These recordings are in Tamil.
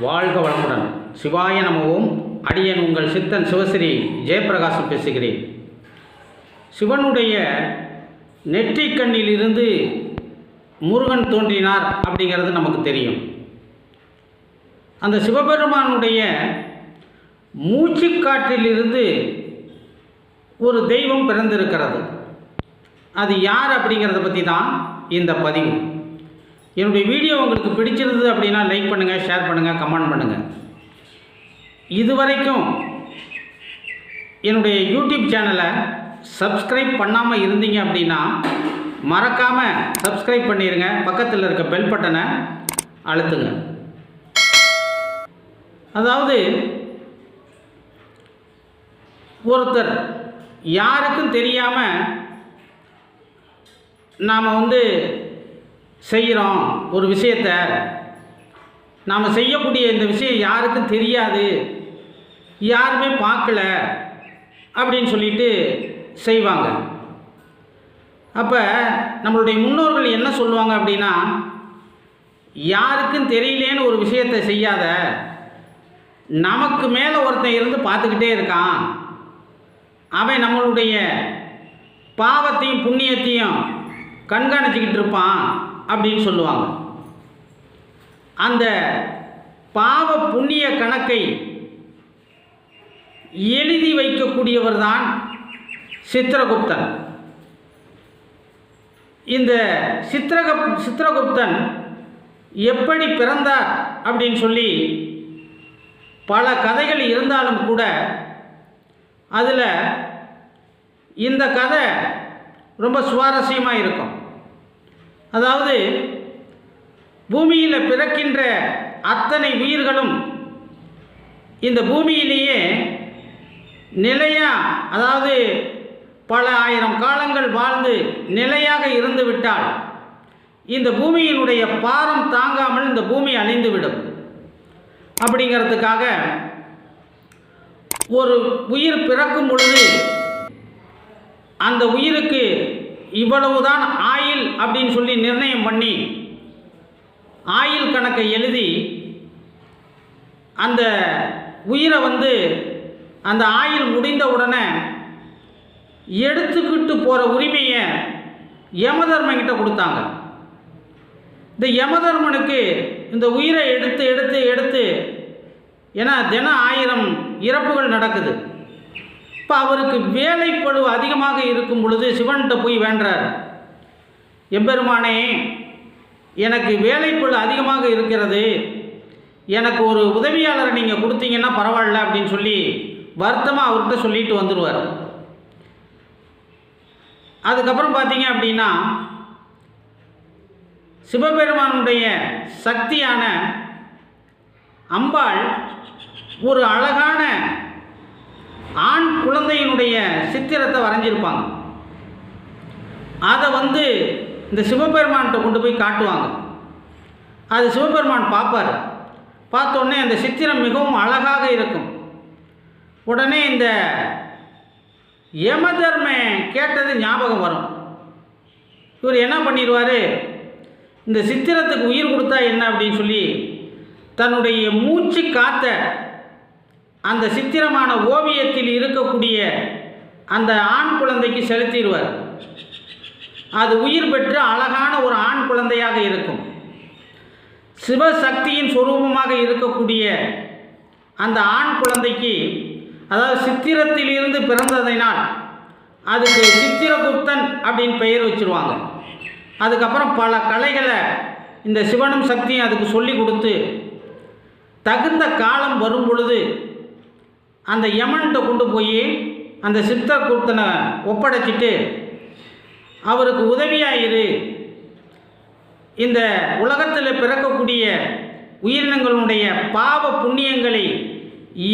வாழ்க வளமுடன். சிவாய நமவும் அடியன் உங்கள் சித்தன் சிவஸ்ரீ ஜெயபிரகாசம் பேசுகிறேன். சிவனுடைய நெற்றிக்கண்ணிலிருந்து முருகன் தோன்றினார் அப்படிங்கிறது நமக்கு தெரியும். அந்த சிவபெருமானுடைய மூச்சுக்காற்றிலிருந்து ஒரு தெய்வம் பிறந்திருக்கிறது. அது யார் அப்படிங்கிறத பற்றி தான் இந்த பதிவு. என்னுடைய வீடியோ உங்களுக்கு பிடிச்சிருந்தது அப்படின்னா லைக் பண்ணுங்கள் ஷேர் பண்ணுங்கள் கமெண்ட் பண்ணுங்கள் இதுவரைக்கும் என்னுடைய யூடியூப் சேனலை சப்ஸ்கிரைப் பண்ணாமல் இருந்தீங்க அப்படின்னா மறக்காமல் சப்ஸ்கிரைப் பண்ணிடுங்க பக்கத்தில் இருக்க பெல் பட்டனை அழுத்துங்க. அதாவது ஒருத்தர் யாருக்கும் தெரியாமல் நாம் வந்து செய்கிறோம் ஒரு விஷயத்தை. நாம் செய்யக்கூடிய இந்த விஷயம் யாருக்கும் தெரியாது. யாருமே பார்க்கல அப்படின்னு சொல்லிட்டு செய்வாங்க. அப்போ நம்மளுடைய முன்னோர்கள் என்ன சொல்லுவாங்க அப்படின்னா யாருக்கும் தெரியலேன்னு ஒரு விஷயத்தை செய்யாத நமக்கு மேலே ஒருத்தன் இருந்து பார்த்துக்கிட்டே இருக்கான். அவன் நம்மளுடைய பாவத்தையும் புண்ணியத்தையும் கண்காணிச்சுக்கிட்டு இருப்பான். அப்படின்னு சொல்லுவாங்க. அந்த பாவ புண்ணிய கணக்கை எழுதி வைக்கக்கூடியவர் தான் சித்திரகுப்தன். இந்த சித்திரக சித்திரகுப்தன் எப்படி பிறந்தார் அப்படின்னு சொல்லி பல கதைகள் இருந்தாலும் கூட அதில் இந்த கதை ரொம்ப சுவாரஸ்யமாக இருக்கும். அதாவது பூமியில் பிறக்கின்ற அத்தனை உயிர்களும் இந்த பூமியிலேயே நிலையாக அதாவது பல ஆயிரம் காலங்கள் வாழ்ந்து நிலையாக இருந்துவிட்டால் இந்த பூமியினுடைய பாரம் தாங்காமல் இந்த பூமி அழிந்துவிடும். அப்படிங்கிறதுக்காக ஒரு உயிர் பிறக்கும் பொழுது அந்த உயிருக்கு இவ்வளவுதான் ஆயில் அப்படின்னு சொல்லி நிர்ணயம் பண்ணி ஆயில் கணக்கை எழுதி அந்த உயிரை வந்து அந்த ஆயில் முடிந்த உடனே எடுத்துக்கிட்டு போகிற உரிமையை யமதர்மங்கிட்ட கொடுத்தாங்க. இந்த யமதர்மனுக்கு இந்த உயிரை எடுத்து எடுத்து எடுத்து ஏன்னா தினம் ஆயிரம் இறப்புகள் நடக்குது. இப்போ அவருக்கு வேலைப்பழு அதிகமாக இருக்கும் பொழுது சிவன்கிட்ட போய் வேண்டார் எம்பெருமானே எனக்கு வேலைப்பழு அதிகமாக இருக்கிறது. எனக்கு ஒரு உதவியாளரை நீங்கள் கொடுத்தீங்கன்னா பரவாயில்ல அப்படின்னு சொல்லி வருத்தமாக அவர்கிட்ட சொல்லிட்டு வந்துடுவார் அதுக்கப்புறம் பார்த்தீங்க அப்படின்னா சிவபெருமானுடைய சக்தியான அம்பாள் ஒரு அழகான ஆண் குழந்தையினுடைய சித்திரத்தை வரைஞ்சிருப்பாங்க. அதை வந்து இந்த சிவபெருமான்கிட்ட கொண்டு போய் காட்டுவாங்க. அது சிவபெருமான் பார்ப்பார். பார்த்தோடனே அந்த சித்திரம் மிகவும் அழகாக இருக்கும். உடனே இந்த யமதர்ம கேட்டது ஞாபகம் வரும். இவர் என்ன பண்ணிடுவார்? இந்த சித்திரத்துக்கு உயிர் கொடுத்தா என்ன அப்படின்னு சொல்லி தன்னுடைய மூச்சு காற்றை அந்த சித்திரமான ஓவியத்தில் இருக்கக்கூடிய அந்த ஆண் குழந்தைக்கு செலுத்திடுவார். அது உயிர் பெற்று அழகான ஒரு ஆண் குழந்தையாக இருக்கும். சிவசக்தியின் சொரூபமாக இருக்கக்கூடிய அந்த ஆண் குழந்தைக்கு அதாவது சித்திரத்திலிருந்து பிறந்ததினால் அதுக்கு சித்திரகுப்தன் அப்படின்னு பெயர் வச்சுருவாங்க. அதுக்கப்புறம் பல கலைகளை இந்த சிவனும் சக்தியும் அதுக்கு சொல்லி கொடுத்து தகுந்த காலம் வரும் பொழுது அந்த யமன்கிட்ட கொண்டு போய் அந்த சித்திரகுப்தனை ஒப்படைச்சிட்டு அவருக்கு உதவியாயிரு. இந்த உலகத்தில் பிறக்கக்கூடிய உயிரினங்களுடைய பாவ புண்ணியங்களை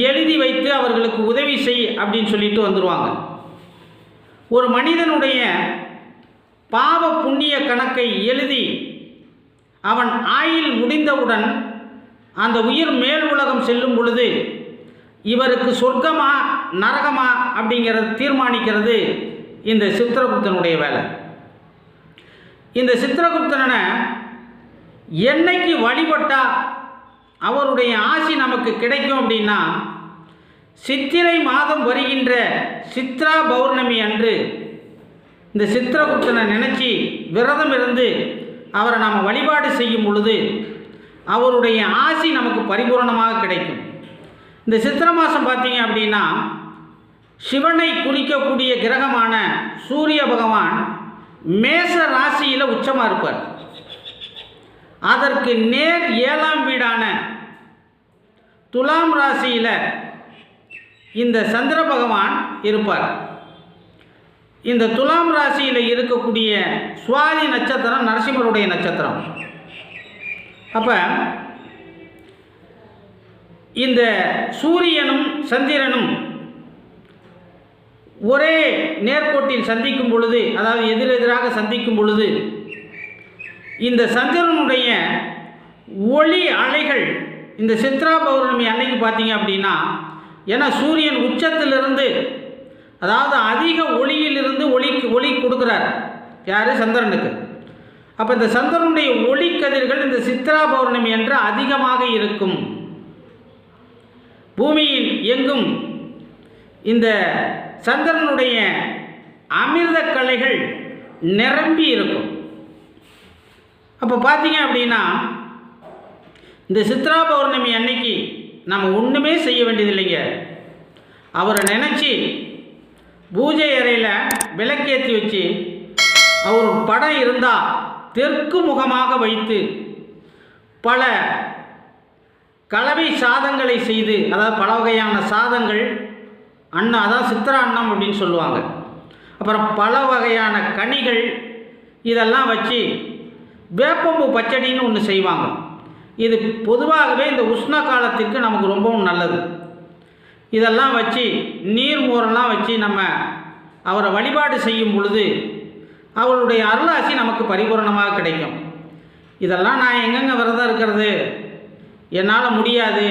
எழுதி வைத்து அவர்களுக்கு உதவி செய் அப்படின்னு சொல்லிட்டு வந்துடுவாங்க ஒரு மனிதனுடைய பாவ புண்ணிய கணக்கை எழுதி அவன் ஆயில் முடிந்தவுடன் அந்த உயிர் மேல் உலகம் செல்லும் பொழுது இவருக்கு சொர்க்கமா நரகமா அப்படிங்கிறத தீர்மானிக்கிறது இந்த சித்திரகுப்தனுடைய வேலை. இந்த சித்திரகுப்தனை என்னைக்கு வழிபட்டா அவருடைய ஆசி நமக்கு கிடைக்கும் அப்படின்னா சித்திரை மாதம் வருகின்ற சித்ரா பௌர்ணமி அன்று இந்த சித்திரகுப்தனை நினச்சி விரதம் இருந்து அவரை நாம் வழிபாடு செய்யும் பொழுது அவருடைய ஆசி நமக்கு பரிபூரணமாக கிடைக்கும். இந்த சித்திரை மாதம் பார்த்தீங்க அப்படின்னா சிவனை குறிக்கக்கூடிய கிரகமான சூரிய பகவான் மேச ராசியில் உச்சமாக இருப்பார். அதற்கு நேர் ஏழாம் வீடான துலாம் ராசியில் இந்த சந்திர பகவான் இருப்பார். இந்த துலாம் ராசியில் இருக்கக்கூடிய சுவாதி நட்சத்திரம் நரசிம்மருடைய நட்சத்திரம். அப்போ இந்த சூரியனும் சந்திரனும் ஒரே நேர்கோட்டில் சந்திக்கும் பொழுது அதாவது எதிரெதிராக சந்திக்கும் பொழுது இந்த சந்திரனுடைய ஒளி அலைகள் இந்த சித்ரா பௌர்ணமி அன்னைக்கு பார்த்தீங்க அப்படின்னா ஏன்னா சூரியன் உச்சத்திலிருந்து அதாவது அதிக ஒளியிலிருந்து ஒளி ஒளி கொடுக்குறார். யார்? சந்திரனுக்கு. அப்போ இந்த சந்திரனுடைய ஒளி கதிர்கள் இந்த சித்ரா பௌர்ணமி என்று அதிகமாக இருக்கும். பூமியில் எங்கும் இந்த சந்திரனுடைய அமிர்த கலைகள் நிரம்பி இருக்கும். அப்போ பார்த்தீங்க அப்படின்னா இந்த சித்ரா பௌர்ணமி அன்னைக்கு நம்ம ஒன்றுமே செய்ய வேண்டியதில்லைங்க. அவரை நினச்சி பூஜை அறையில் விளக்கேற்றி வச்சு அவர் படம் இருந்தால் தெற்கு முகமாக வைத்து பல கலவை சாதங்களை செய்து அதாவது பல வகையான சாதங்கள் அன்னம் அதான் சித்திர அன்னம் அப்படின்னு சொல்லுவாங்க. அப்புறம் பல வகையான கனிகள் இதெல்லாம் வச்சு வேப்பம்பூ பச்சடின்னு ஒன்று செய்வாங்க. இது பொதுவாகவே இந்த உஷ்ண காலத்திற்கு நமக்கு ரொம்பவும் நல்லது. இதெல்லாம் வச்சு நீர் மோரெல்லாம் வச்சு நம்ம அவரை வழிபாடு செய்யும் பொழுது அவருடைய அருளாசி நமக்கு பரிபூரணமாக கிடைக்கும். இதெல்லாம் நான் எங்கெங்கே விரதம் இருக்கிறது? என்னால் முடியாது.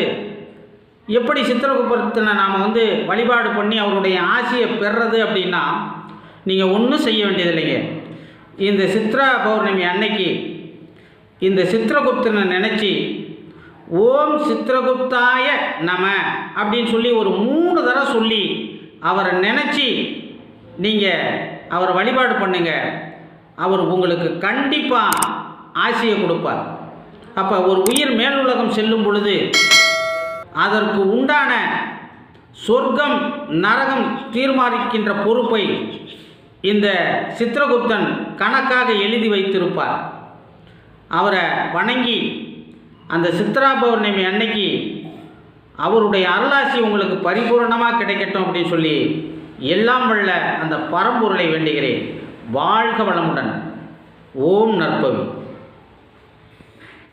எப்படி சித்திரகுப்பத்தினை நாம் வந்து வழிபாடு பண்ணி அவருடைய ஆசையை பெறுறது அப்படின்னா நீங்கள் ஒன்றும் செய்ய வேண்டியதில்லைங்க. இந்த சித்ரா பௌர்ணமி அன்னைக்கு இந்த சித்திரகுப்தனை நினச்சி ஓம் சித்திரகுப்தாய நம அப்படின்னு சொல்லி ஒரு மூணு தடவை சொல்லி அவரை நினச்சி நீங்கள் அவரை வழிபாடு பண்ணுங்க. அவர் உங்களுக்கு கண்டிப்பாக ஆசையை கொடுப்பார். அப்போ ஒரு உயிர் மேலுலகம் செல்லும் பொழுது அதற்கு உண்டான சொர்க்கம் நரகம் தீர்மானிக்கின்ற பொறுப்பை இந்த சித்திரகுப்தன் கணக்காக எழுதி வைத்திருப்பார். அவரை வணங்கி அந்த சித்ரா பௌர்ணமி அன்னைக்கு அவருடைய அருளாசி உங்களுக்கு பரிபூரணமாக கிடைக்கட்டும் அப்படின்னு சொல்லி எல்லாம் வல்ல அந்த பரம்பொருளை வேண்டுகிறேன். வாழ்க வளமுடன். ஓம் நற்பவி.